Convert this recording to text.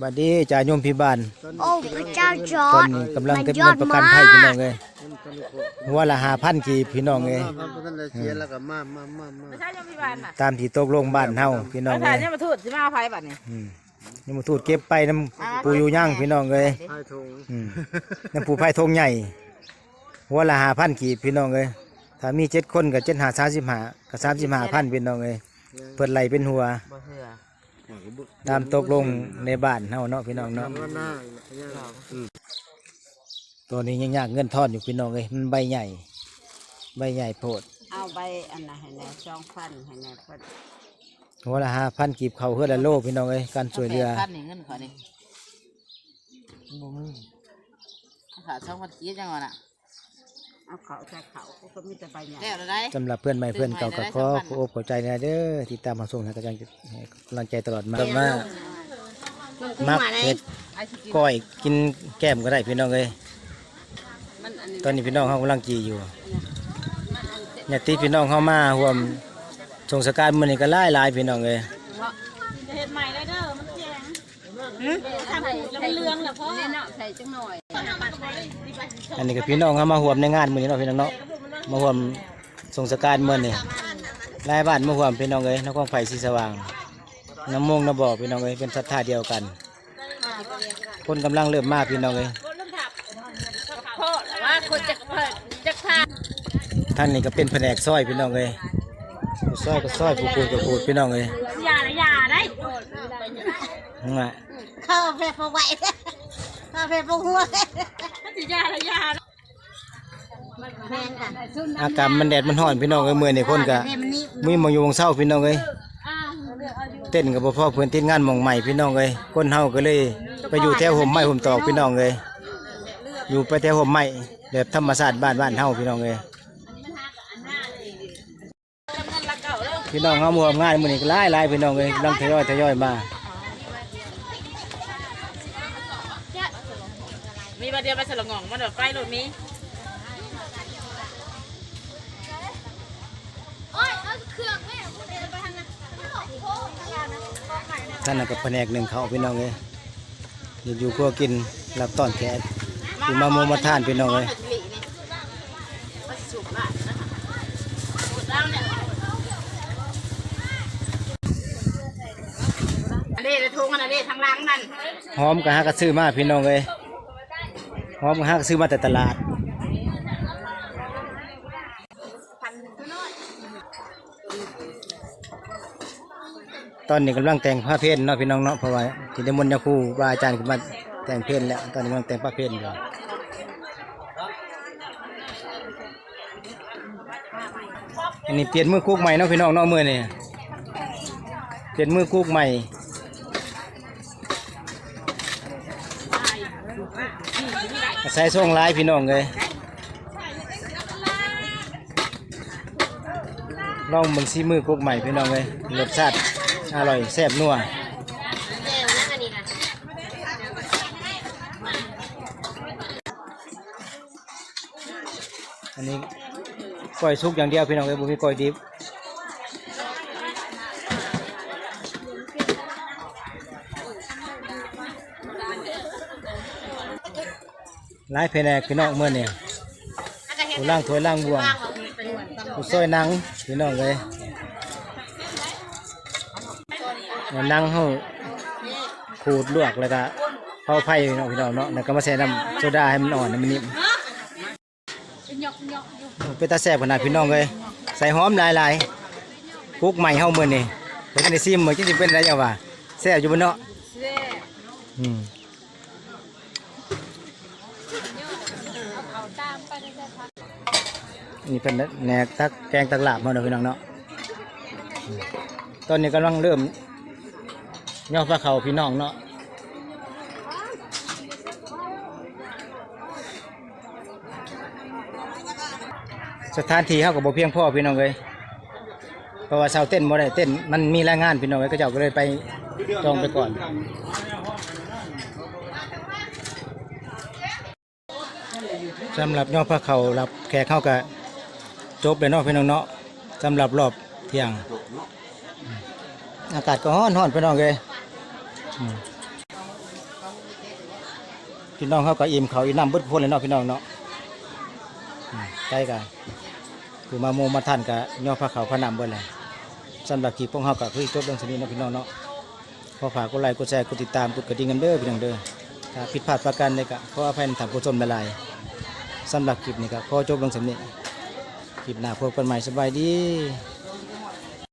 บัดนี้จ่าโยมพิบาลโอ้พระเจ้าจอตอร์นด นี้กำลังมันเก็บยเงิอนดประกันมาภัยพี่น้องกเลยหัวละห้าพันกีบพี่น้องเลยครับเพราะฉะนั้นเลยเสียแล้วก็มามามามาไม่ใช่ยังพี่บานน่ะตามที่ตกลงบ้านเฮาพี่น้องภาเลษายเนี่ยมาทูดสิมาเอาไฟบัดนี้อืมนี่มาทูดเก็บไปน้ำปูอยู่ย่างพี่น้องเลยให้ทงอืมน้ำปูไผ่ทงใหญ่หัวละห้าพันกีบพี่น้องเลยถ้ามีเจ็ดคนกับเจ็ดหาสามสิบห้ากับสามสิบห้าพันพี่น้องเลยเพิ่นไหลเป็นหัว บ่เชื่อ ตามตกลงในบ้านเฮาเนาะพี่น้องเนาะว่าหน้าเนี่ยตัวนี้ยังยากเงินทอนอยู่พี่น้องเลยมันใบใหญ่ ใบใหญ่โพด เอาใบอันน่ะให้แน่ช่องฟันให้แน่เพิ่นหัวละห้าพันกีบเขาเพื่อละโลพี่น้องเลยการช่วยเหลือพันนี่เงินขอนี่ขาช่องพันกี้จังวะน่ะ เอาเขาใส่เขาเขาก็มีแต่ใบใหญ่แล้วได้ สำหรับเพื่อนใหม่เพื่อนเก่าก็ขอขอโอบขอใจนะเด้อที่ตามมาส่งให้กำลังให้กำลังใจตลอดมามามักเห็ดก้อยกินแก้มก็ได้พี่น้องเลยมันอันนี้ตอนนี้พี่น้องเขากำลังจีอยู่ญาติพี่น้องเขามาร่วมส่งสการมือนี้ก็หลายหลายพี่น้องเลยจะเห็ดใหม่ได้เด้อมันแข็งทำแล้วมันเลืองแล้วพ่อ เนาะใส่จังหน่อย อันนี้ก็พี่น้องเขามาร่วมในงานมือนี้เนาะพี่น้องเนาะมาร่วมส่งสการมือนี้หลายบ้านมาร่วมพี่น้องเลยนครไฟสีสว่างน้ำมงน้ำบ่อพี่น้องเลยเป็นศรัทธาเดียวกัน คนกำลังเริ่มมาพี่น้องเลยพ่อว่าคนจะเปิดจะพาท่านนี่ก็เป็นแผนกซอยพี่น้องเลยผู้ซอยก็ซอยผู้ปูดก็ปูดพี่น้องเลยอย่าละอย่าได้นั่นแหละเข้าเพลพอไหวเข้าเพลพอหัวถ้า สิอย่าละอย่าแม่นค่ะอากาศมันแดดมันร้อนพี่น้องเลยเมื่อนี่คนก็มีหมองอยู่หมองเศร้าพี่น้องเลยเต้นกับพ่อเพื่อนติดงานหมองใหม่พี่น้องเลยคนเฮาก็เลยไปอยู่แถวห่มไม้ห่มตอกพี่น้องเลยอยู่ไปแถวห่มไม้แบบธรรมชาติบ้านบ้านเฮาพี่น้องเลยพี่น้องเฮามาร่วมงานมื้อนี้ก็หลายหลายพี่น้องเลยกำลังทยอยทยอยมา มีบัดเดียวไปสละงองมันแบบไปรถมีท่านน่ะกับแผนกหนึ่งเขาพี่น้องเลยอยู่อยู่พวกกินรับต้อนแขกอยู่มาโมมาทานพี่น้องเลยอันนี้ทุ่งอันนี้ทางล่างนั่นหอมกับฮักกระซื้อมาพี่น้องเลย หอมกับฮักกระซื้อมาแต่ตลาดตอนนี้กำลังแต่งผ้าเพนเนาะพี่น้องเนาะเพราะว่าที่ได้มนยาคูบาอาจารย์ขึ้นมาแต่งเพนแล้วตอนนี้กำลังแต่งผ้าเพนอยู่อันนี้เปลี่ยนมือคุกใหม่เนาะพี่น้องเนาะมือนี่เปลี่ยนมือคุกใหม่ ใส่ส่งหลายพี่น้องเลยลองเบิ่งซีมือกุกใหม่พี่น้องเลยรสชาติอร่อยแซ่บนัวอันนี้ก้อยสุกอย่างเดียวพี่น้องเลยบุมีก้อยดิบ หลายแผนกพี่น้องเมื่อนี่ผู้ล่างถวยล่างบวงผู้ซอยนังพี่น้องเลยเอาหนังเขาขูดลวกแล้วก็เผาไผ่พี่น้องพี่น้องเนาะแล้วก็มาใส่น้ำโซดาให้มันอ่อนให้มันนิ่มเป็นตาแซ่บขนาดพี่น้องเลยใส่หอมหลายๆคุกใหม่เฮาเมื่อนี่เดี๋ยวจะได้ซิมเหมือนจะเป็นอะไรอย่างว่าแซ่บอยู่บนเนาะอืม นี่เป็นแหนกทักแกงตักลาบมาเนาะพี่น้องเนาะอืมตอนนี้กำลังเริ่มย่อพระเขาพี่น้องเนาะสถานที่เขากับบ่เพียงพ่อพี่น้องเลยเพราะว่าเสาเต้นบ่ได้เต้นมันมีแรงงานพี่น้องเลยก็เจ้าก็เลยไปจองไปก่อน สำหรับยอดพระเขารับแขกเข้ากับจบเลยเนาะพี่น้องเนาะสำหรับรอบเที่ยง อากาศก็ร้อนร้อนพี่น้องเลยพี่น้องเขาก็อิ่มเขาอิ่มน้ำเบิดคนเลยเนาะพี่น้องเนาะใกล้กันคือมาโมมาท่านกับย่อพระเขาพระนำเบิดเลยสำหรับคลิปของเขาก็คือจบลงสนี้เนาะพี่น้องเนาะขอฝากกดไลค์กดแชร์กดติดตามกดกระดิ่งกันเด้อพี่น้องเด้อถ้าผิดพลาดประการใดก็ขออภัยในทางผู้ชมหลาย สำหรับคลิปนี้ครับพอจบลงสำเนี้คลิปหน้าพบกันใหม่สบายดี